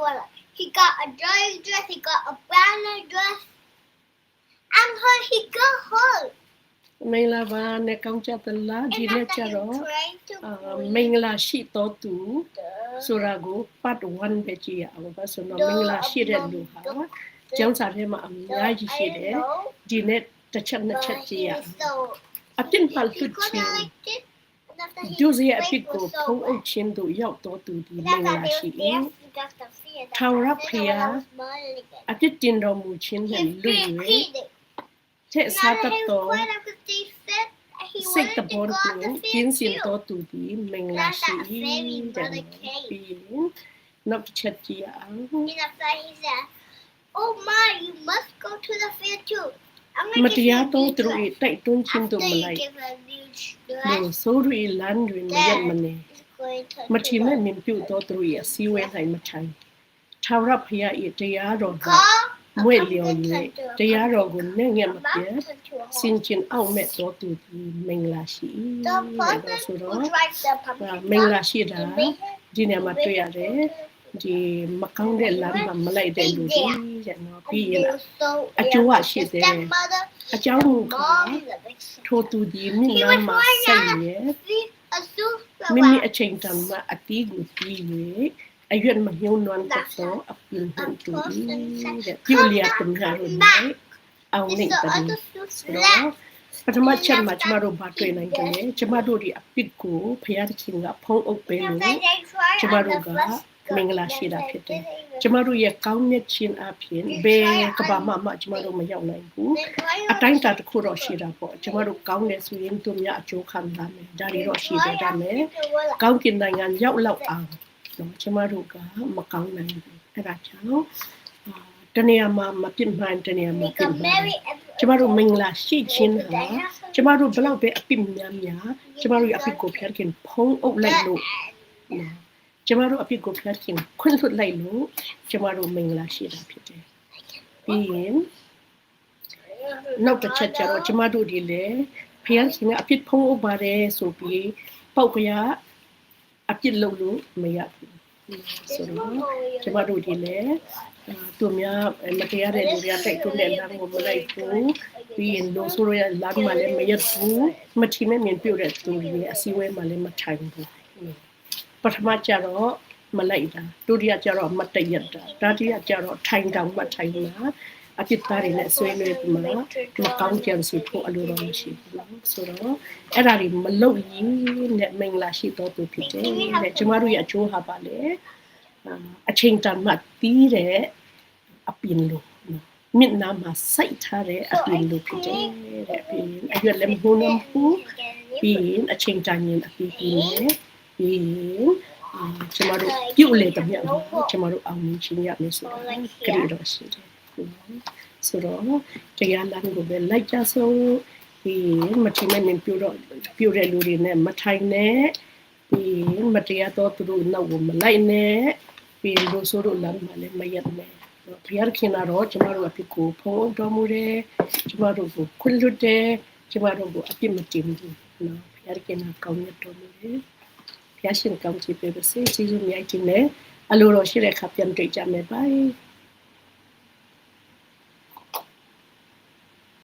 Noella. He got a dry dress, he got a banner dress, and her, he got her. မင်္ဂလာပါနဲ့ကောင်းကြသလားဒီ And နေ့ after ကျ he တော့ tried to အာ breathe မင်္ဂလာရှိတော်သူ the- ဆိုတာကို part 1ပဲကြည့်ရအောင်ပါဆိုတော့မင်္ဂလာရှိတဲ့လူဟာကျောင်းစာထဲမှာအ the- များကြီးရှိ I တယ် know, ဒီနေ့တစ်ချက်နှစ် but ချက်ကြည့်ရ he အောင် was so အပြစ်မှ he လွတ် could ခြင်း have liked it. And after he ဒုစရအ weight ဖြစ်ကို was so ဖုံးအုပ် bad. ခြင်းတို့ရောက်တော်သူဒီ And မင်္ဂ after လာ they ရှိ were ၏。 there, he got the fear that ထာဝရ I ဖ said ျား I was smiling again. အပြစ်တင် တော်မူခြင်းနှင့် He လွတ် free- ၍ freed it. ချက်စားတတ် Now သော he was quiet because they said he စိတ် wanted တ to ဘော go ကို out the ကျင်းစင် field တော် too. သူဒီမင်္ဂလာရှိ That's that fairy ၏တဲ့ brother came. ပြီးရင်နောက်တစ်ချက်ကြည့်ရအောင် And after he said, "Oh my, you must go to the field too. I'm မ gonna တ give ရာ you a သော new သူတို့ dress. ၏တိုက်တွန်းခြင်း After တို့မ you လိုက် give her a new လူ dress, ထီမဲ့ the မြင်ပြုသောသူတို့၏အစည်းအဝေး၌မထိုင်ထာဝရဘုရား၏တရားတော်ကို call a မွေ့လျော် mountain ၍ to a တရားတော်ကိုနဲ့ငယ်မ a ပြတ် mountain to a စင် home. ကျင်အောင်မဲ့သောသူသည်မင်္ဂလာရှိ၏ The တဲ့ person ဆို who တော့ drives the အာ pumpkin မင်္ဂ car, လာရှိတာ he made her ဒီနေရာမှာတွေ့ရတယ်ဒီမကောင်းတဲ့လမ်းမှာမလိုက်တဲ့လူတွေတဲ့နော်ပြီးရင် and so A yeah, jowa his shi de. stepmother, အကြောင်းမူကား mom, the big sister. ထိုသူဒီမြင့်နာမှာစိတ်ရဲ့ See, a super မိမိ wow. အချိန်တန်မှာအတီးကိုပြီး၍ အရွက်မညှိုးနွမ်းတတ်သောအပင်ဟန်တူသည်တဲ့ပြုလျက်တများလို့နဲ့အောင် It's နေ the တည်း other ဆို super တော့ပထမချက်မှာကျမတို့ဘာတွေ့နိုင်ကြလဲကျမတို့ဒီအပစ်ကိုဖျားသခင်ကဖုံးအုပ်ပေးလို့ကျမတို့ကမင်္ဂလာရှိတာဖြစ်တယ်ကျမတို့ရဲ့ကောင်းမြတ်ခြင်းအပြင်ဘယ်ကဘာမှမှကျမတို့မရောက်နိုင်ဘူးအတိုင်းအတာတစ်ခုတော့ရှိတာပေါ့ကျမတို့ကောင်းတယ်ဆိုရင်သူများအကျိုးခံတာမယ်ဒါတွေတော့ရှိတယ်ဒါမယ်ကောင်းကင်နိုင်ငံရောက်လောက်အောင် နော်ကျမတို့ကမကောင်းနိုင်ဘူးအဲ့ဒါကြောင့်အာတနေရာမှာမပြစ်မှန်တနေရာမှာပြစ်မှန်ကျမတို့မင်္ဂလာရှိခြင်းဟာကျမတို့ဘလောက်ပဲအပြစ်များများကျမတို့ရဲ့အပြစ်ကိုဖျက်ခင်ဖုံးအုပ်လိုက်လို့နော်ကျမတို့အပြစ်ကိုဖျက်ခင်ခွင့်လွှတ်လိုက်လို့ကျမတို့မင်္ဂလာရှိတာဖြစ်တယ်ပြီးရင်နောက်တစ်ချက်ကျတော့ကျမတို့ဒီလေဖျက်ခင်ကအပြစ်ဖုံးအုပ်ပါတယ်ဆိုပြီးပောက်ကရ အပြစ်လုပ်လို့မရဘူးဆိုတော့ကျမတို့ဒီလည်းအာသူများမတရားတဲ့လူတွေကတိုက်တွန်းတဲ့လမ်းကိုမလိုက်ဘူးပြီးရင်လို့ဆိုရလမ်းမှာလည်းမရက်ဘူးမချီမဲ့မြင်ပြုတ်တဲ့သူတွေအစည်းအဝေးမှာလည်းမထိုင်ဘူးပထမကျတော့မလိုက်တာဒုတိယကျတော့မတရက်တာတတိယကျတော့ထိုင်တောင်မထိုင်တာ အပြစ်သားတွေနဲ့ဆွေးနွေးပြီးမှမကောင်းကြံစီဖို့အလိုတော်မရှိဘူးနော်ဆိုတော့အဲ့ဒါတွေမလုပ်ရင်နဲ့မင်္ဂလာရှိတော်သူဖြစ်တယ်တဲ့ကျမတို့ရဲ့အကျိုးဟာပါလေအာအချိန်တန်မှတီးတဲ့အပင်လို့နော်မြင့်နာမှာစိုက်ထားတဲ့အပင်လို့ဖြစ်တယ်တဲ့ပြီးရင်အရွက်လည်းမဟုတ်တော့ဘူးပြီးရင်အချိန်တန်ရင်အပင်ပြီးနေပြီးရင်အာကျမတို့ပြုတ်လေတမျက်မှာကျမတို့အောင်မြင်ခြင်းရမယ်ဆိုတော့ကြည့်တော့ရှိတယ်နော် ဆိုတော့တရားလမ်းကိုပဲလိုက်ကြဆုံးပြီးရင်မချိမဲ့နေပြုတ်တော့ပြုတ်တဲ့လူတွေနဲ့မထိုင်နဲ့ပြီးရင်မတရားတော့သူတို့နောက်ကိုမလိုက်နဲ့ပြီးလို့ဆိုတော့လမ်းမှာလည်းမရက်နဲ့ဘုရားခင်ကတော့ကျမတို့အဖြစ်ကိုဖုံးတော်မူတယ်ကျမတို့ကိုခွင့်လွှတ်တယ်ကျမတို့ကိုအပြစ်မတင်ဘူးနော်ဘုရားခင်ကကောင်းမြတ်တော်မူတယ်ဘုရားရှင်ကောင်းချီးပေးပါစေကျေးဇူးများကြီးနဲ့အလိုတော်ရှိတဲ့အခါပြန်တွေ့ကြမယ် bye